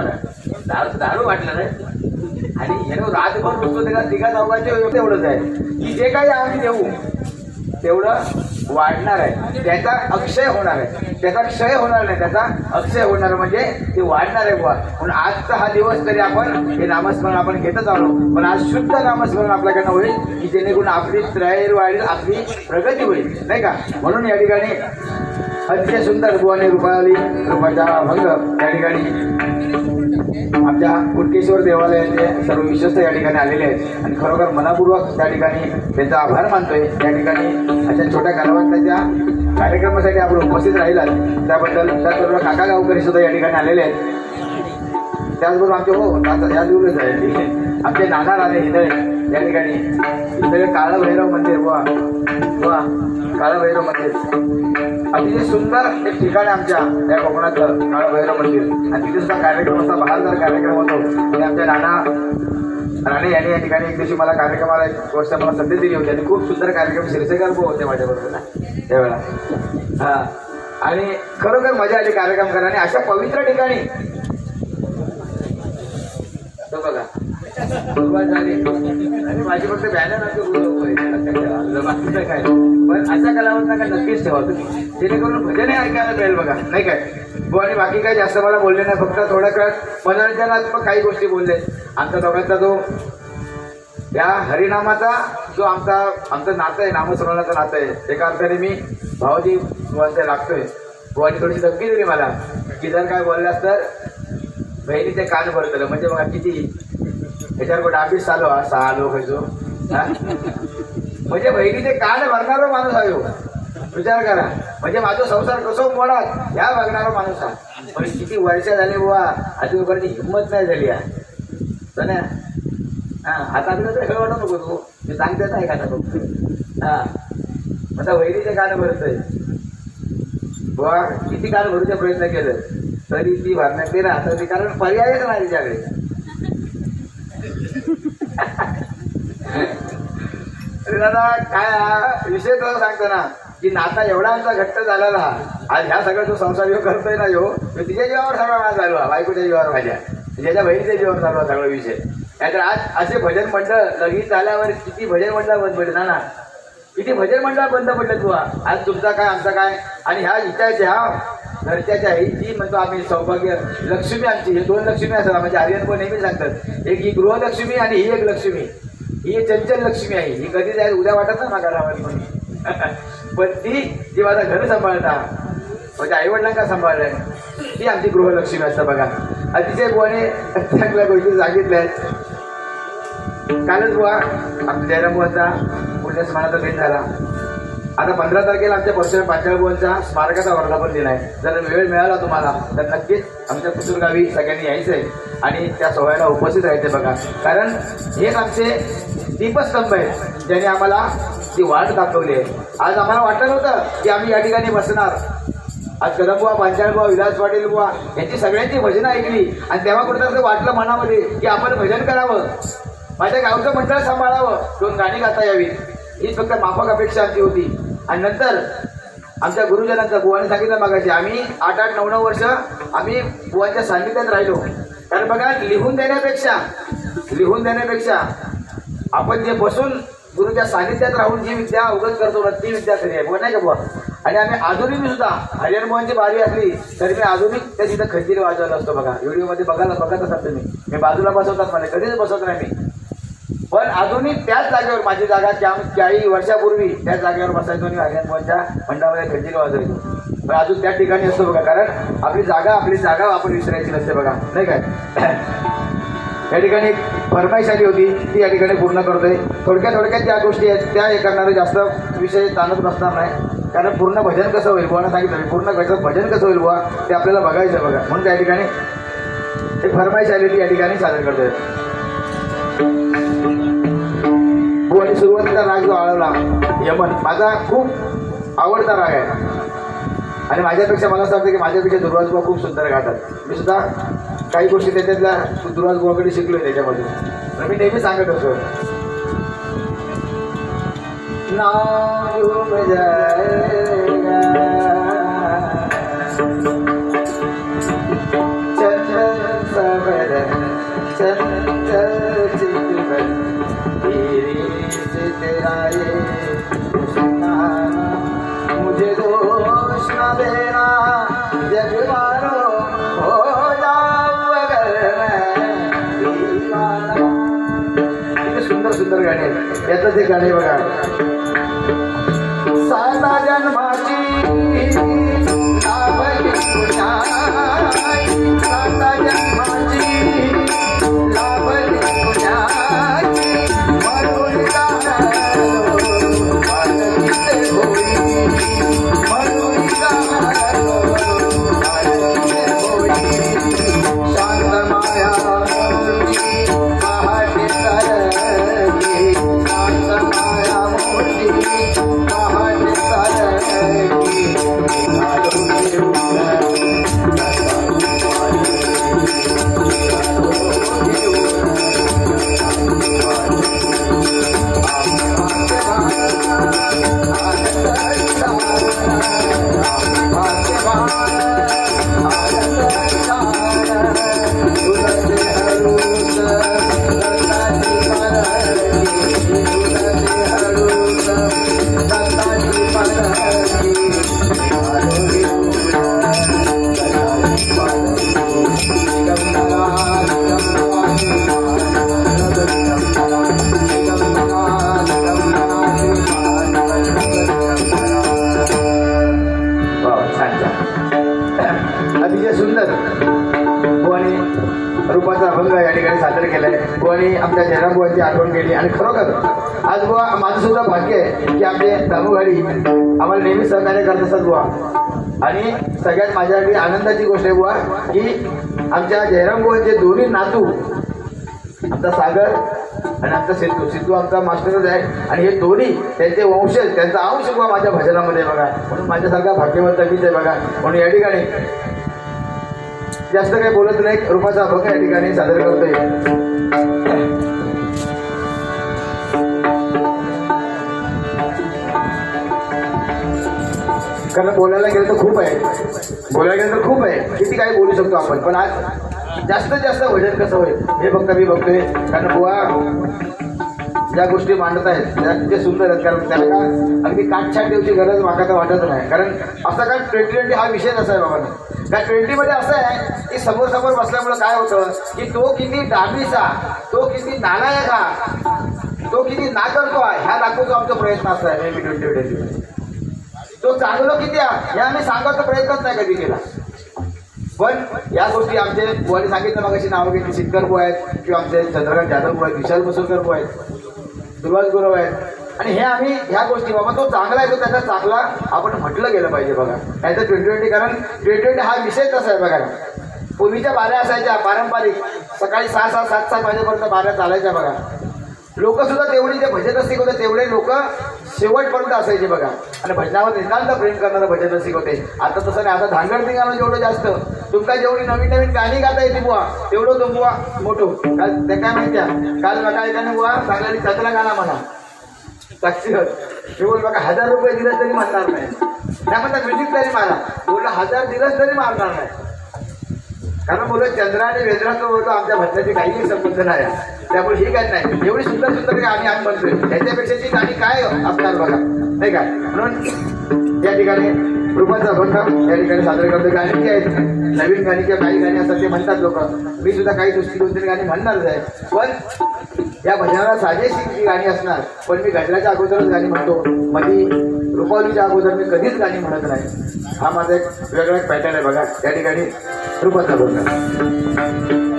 दारू दारू वाटलं नाही. आणि हे रातभर बसतो त्याला तिघा चौघांचे तेवढंच आहे. की जे काही आम्ही देऊ तेवढं वाढणार आहे. त्याचा अक्षय होणार आहे. त्याचा क्षय होणार नाही त्याचा अक्षय होणार म्हणजे ते वाढणार आहे बुवा. म्हणून आजचा हा दिवस तरी आपण हे नामस्मरण आपण घेतच आलो. पण आज शुद्ध नामस्मरण आपल्याकडनं होईल की जेणेकरून आपली त्रैर वाढेल आपली प्रगती होईल. नाही का? म्हणून या ठिकाणी अतिशय सुंदर बुवाने रुपाली रूपाचा भंग. या ठिकाणी आमच्या कुटकेश्वर देवालयाचे सर्व विश्वस्त या ठिकाणी आलेले आहेत. आणि खरोखर मनापूर्वक त्या ठिकाणी त्यांचा आभार मानतोय. त्या ठिकाणी अशा छोट्या कलावंताच्या कार्यक्रमासाठी आपण उपस्थित राहिलात. त्याबद्दल त्याचबरोबर काका गावकरी सुद्धा या ठिकाणी आलेले आहेत. त्याचबरोबर आमचे हो आता या दिवस आहे. आमचे नाना राजे हिंदळे. या ठिकाणी. हिंदळे मंदिर वा वा काळभैरव मंदिर. अतिशय सुंदर एक ठिकाण आहे आमच्या या कोकणातलं काळा मंदिर. आणि तिथे सुद्धा कार्यक्रम असा बहारदार कार्यक्रम होतो. आणि आमच्या नाना राणे यांनी या ठिकाणी एक दिवशी मला कार्यक्रमाला एक वर्ष मला संधी दिली होती. आणि खूप सुंदर कार्यक्रम शिरसेगर्भ होते माझ्याबरोबर ना त्यावेळेला. हा. आणि खरोखर मजा आली कार्यक्रम करा आणि अशा पवित्र ठिकाणी. बघा सुरुवात झाली आणि माझी फक्त बॅनर असं बाकीचं काय? पण अशा काय नक्कीच ठेवा तुम्ही. जेणेकरून भजनही ऐकायला मिळेल बघा नाही काय? हो आणि बाकी काही जास्त मला बोलले नाही फक्त थोड्या काळात. मनोरंजनात्मक काही गोष्टी बोलले. आमच्या दोघांचा जो या हरिनामाचा जो आमचा आमचं नातं आहे नामस्मरणाचं नातं आहे एका अर्थाने मी भाऊजी बुवांचे लागतोय. हो, बुवानी थोडीशी धक्की दिली मला की जर काय बोललास तर बहिणीचे कान भरतलं. म्हणजे बघा किती त्याच्यावर कुठं ऑफिस चालू हा सहा लोक जो. म्हणजे बहिणीचे कान भरणारा माणूस आहे हो. विचार करा. म्हणजे माझा संसार कसो मोडा ह्या बघणारा माणूस हा पण किती वर्ष झाली बुवा अजूनपर्यंत हिंमत नाही झाली हो हा तर ना? हां आता तर खेळ वाटत नको तू मी सांगतेच नाही का आता फक्त हा. आता वहिनीचे कान भरतोय. बुवा किती कान भरूचा प्रयत्न केलं. तरी ती भरण्यात ते राहतं ते कारण पर्यायच नाही तिच्याकडे. दादा काय विषय तुला सांगतो ना की नाता एवढा आमचा घट्ट झालेला हा आज ह्या सगळं जो संसार योग करतोय ना यो तो तिच्या जीवावर सगळा माझा चालू आहे बायकोच्या जीवावर माझ्या ज्याच्या बहिणीच्या जीवावर चालू आहे सगळा विषय. नाहीतर आज असे भजन मंडळ लगीन झाल्यावर किती भजन मंडळ बंद पडले ना ना किती भजन मंडळ बंद पडलं तुला आज तुमचा काय आमचा काय? आणि ह्या इच्छाच्या ह्या घरच्याच्या ही जी म्हणतो आम्ही सौभाग्य लक्ष्मी आमची हे दोन लक्ष्मी असतात म्हणजे आर्यन पण नेहमी सांगतात एक ही गृहलक्ष्मी आणि ही एक लक्ष्मी. ही एक चंचल लक्ष्मी आहे. ही कधी जाईल उद्या वाटत ना घरावर पण पण ती जी माझा घर सांभाळता. म्हणजे आईवडिलांका सांभाळलंय ती आमची गृहलक्ष्मी असतं बघा. अतिशय बुवाने चांगल्या गोष्टी सांगितल्या आहेत. कालच बुवा आमच्या जयराम बुवाचा पुण्य स्मरणाचा झाला. आता पंधरा तारखेला आमच्या परशुराम पाचाळ स्मारकाचा वर्धापन दिन आहे. जर वेळ मिळाला तुम्हाला तर नक्कीच आमच्या कुसूरगावी सगळ्यांनी यायचं आहे आणि त्या सोहळ्याला उपस्थित राहायचे बघा. कारण हेच आमचे दीपस्तंभ आहेत ज्याने आम्हाला ती वाट दाखवली आहे. आज आम्हाला वाटलं नव्हतं की आम्ही या ठिकाणी बसणार. आज कदमबुवा पांचाळबुवा विलास पाटील बुवा यांची सगळ्यांची भजनं ऐकली आणि तेव्हा कुठं असं वाटलं मनामध्ये की आपण भजन करावं. माझ्या गावचं मंडळ सांभाळावं. दोन गाणी गाता यावी हीच फक्त माफक अपेक्षा आमची होती. आणि नंतर आमच्या गुरुजनांचा बुवाने सांगितलं मागाशी आम्ही आठ आठ नऊ नऊ वर्ष आम्ही बुवांच्या सान्निध्यात राहिलो. कारण बघा लिहून देण्यापेक्षा लिहून देण्यापेक्षा आपण जे बसून गुरुच्या सानिध्यात राहून जी विद्या अवगत करतो ना ती विद्या खरी आहे. बघा नाही का बुवा? आणि आम्ही आधुनिक सुद्धा हरिहर मोहनची बारी असली तरी मी आधुनिक त्या तिथं खंजीर वाजवायला असतो बघा. व्हिडिओमध्ये बघायला बघत असाल तुम्ही. मी बाजूला बसवतात मला कधीच बसवत नाही मी. पण अजूनही त्याच जागेवर माझी जागा त्या काही वर्षापूर्वी त्याच जागेवर बसायचो आणि हरिहर मोहनच्या मंडळामध्ये खंजीर वाजवायचो पण अजून त्या ठिकाणी असतो बघा कारण आपली जागा आपली जागा आपण विसरायची नसते बघा नाही काय? या ठिकाणी फरमाईश आली होती ती या ठिकाणी पूर्ण करतोय. थोडक्यात थोडक्यात ज्या गोष्टी आहेत त्या हे करणारे जास्त विषय ताणत नसणार नाही. कारण पूर्ण भजन कसं होईल बुवा? सांगितलं पूर्ण कसं भजन कसं होईल बुवा? ते आपल्याला बघायचं आहे बघा. म्हणून त्या ठिकाणी एक फरमाईश आली होती या ठिकाणी सादर करतोय. सुरुवातीचा राग जो आळवला यमन माझा खूप आवडता राग आहे. आणि माझ्यापेक्षा मला असं वाटतं की माझ्यापेक्षा दुर्वाज बुवा खूप सुंदर गातात. मी सुद्धा काही गोष्टी त्याच्यातल्या दुर्वाज बुवाकडे शिकलोय त्याच्यामध्ये. तर मी नेहमी सांगत असतो. नाम जाएगा चितराए सुनाना मुझे दोष न देना हो जाऊं अगर मैं सुंदर सुंदर गाणे बघा साता जन्माची आमच्या आठवण केली आणि खरोखर आज बुवा माझं सुद्धा भाग्य आहे की आपले दामू आम्हाला नेहमी सहकार्य करत असतात बुवा. आणि सगळ्यात माझ्यासाठी आनंदाची गोष्ट आहे बुवा की आमच्या जयराम बुवांचे दोन्ही नातू आमचा सागर आणि आमचा सिद्धू सिद्धू आमचा मास्टरच आहे आणि हे दोन्ही त्यांचे वंशज त्यांचा अंश बुवा माझ्या भजनामध्ये बघा. म्हणून माझ्यासारखा भाग्यवंत मीच आहे बघा. म्हणून या ठिकाणी जास्त काही बोलत नाही रूपाचा अभंग या ठिकाणी सादर करतोय. कारण बोलायला गेलं तर खूप आहे. बोलायला गेलं तर खूप आहे. किती काही बोलू शकतो आपण पण आज जास्तीत जास्त भजन कसं होईल? हे फक्त मी बघतोय. कारण बुवा ज्या गोष्टी मांडत आहेत त्या ते सुंदर आहेत. कारण त्याला का अगदी काटछाट देऊची गरज माका तर वाटत नाही. कारण असं काय ट्वेंटी ट्वेंटी हा विषय असा आहे बाबा. त्या ट्वेंटीमध्ये असं आहे की समोर समोर बसल्यामुळे काय होतं की तो किती डाबीचा तो किती नालायका तो किती ना करतो आहे ह्या दाखवतो आमचा प्रयत्न असा आहे. नेहमी ट्वेंटी ट्वेंटी तो चांगलं किती आहे? हे आम्ही सांगायचा प्रयत्नच नाही कधी केला. पण या गोष्टी आमचे बुवाने सांगितलं मग अशी नावं घेतली सिद्धकर बुवा आहेत किंवा आमचे चंद्रकांत जाधव बुवा आहेत विशाल बसवकर बुवा आहेत दुर्वास गुरव आहेत. आणि हे आम्ही ह्या गोष्टी बाबा तो चांगला आहे तो त्याचा चांगला आपण म्हटलं गेलं पाहिजे बघा. नाही तर ट्वेंटी ट्वेंटी कारण ट्वेंटी ट्वेंटी हा विषय कसा आहे बघा. पूर्वीच्या बाऱ्या असायच्या पारंपरिक. सकाळी सहा सहा सात सात वाजेपर्यंत बाऱ्या चालायच्या बघा. लोक सुद्धा तेवढी जे भजन असते होते तेवढे लोक शेवटपर्यंत असायचे बघा. आणि भजनावर नितांत प्रेम करणारं भजन रसिक होते. आता तसं नाही. आता धांगड निघालं जेवढं जास्त तुमका जेवढी नवीन नवीन गाणी गाता येते बुवा तेवढं तो बुवा मोठो. काल ते काय माहित्या? काल बघा एकाने बुवा चांगल्याने चंद्र गाणं म्हणा. साक्षीवर मी बोल बघा हजार रुपये दिलं तरी म्हणणार नाही. त्या म्हणतात म्युझिक तरी मारा. बोललं हजार दिलंच तरी मारणार नाही. कारण बोलत चंद्र आणि वेद्राचं बोलतो आमच्या भजनाची काहीही संबंध नाही. त्यामुळे ही काय नाही. एवढी सुंदर सुंदर गाणी आम्ही म्हणतोय. त्याच्यापेक्षा ती गाणी काय हो, असणार बघा. नाही काय म्हणून या ठिकाणी रूपाचा अभंग या ठिकाणी सादर करतो गाणी जी आहेत नवीन गाणी किंवा काही गाणी असतात ते म्हणतात लोक. मी सुद्धा काही दुसरी दोन तीन गाणी म्हणणारच आहे. पण या भजनाला साजेशी जी गाणी असणार पण मी घडल्याच्या अगोदरच गाणी म्हणतो. मधी रुपावलीच्या अगोदर मी कधीच गाणी म्हणत नाही. हा माझा एक वेगळा पॅटर्न आहे बघा. त्या ठिकाणी रूपाचा अभंग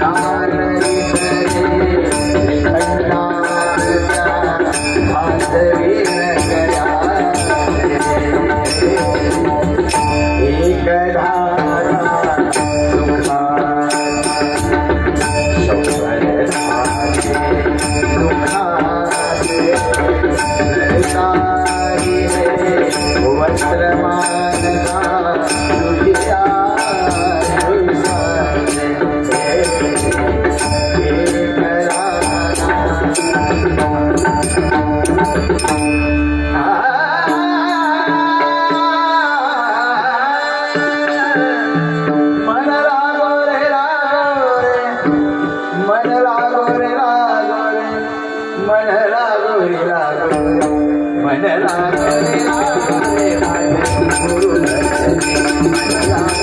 I'm மணலாரே ஆரே ஆரே குருநரே மணலாரே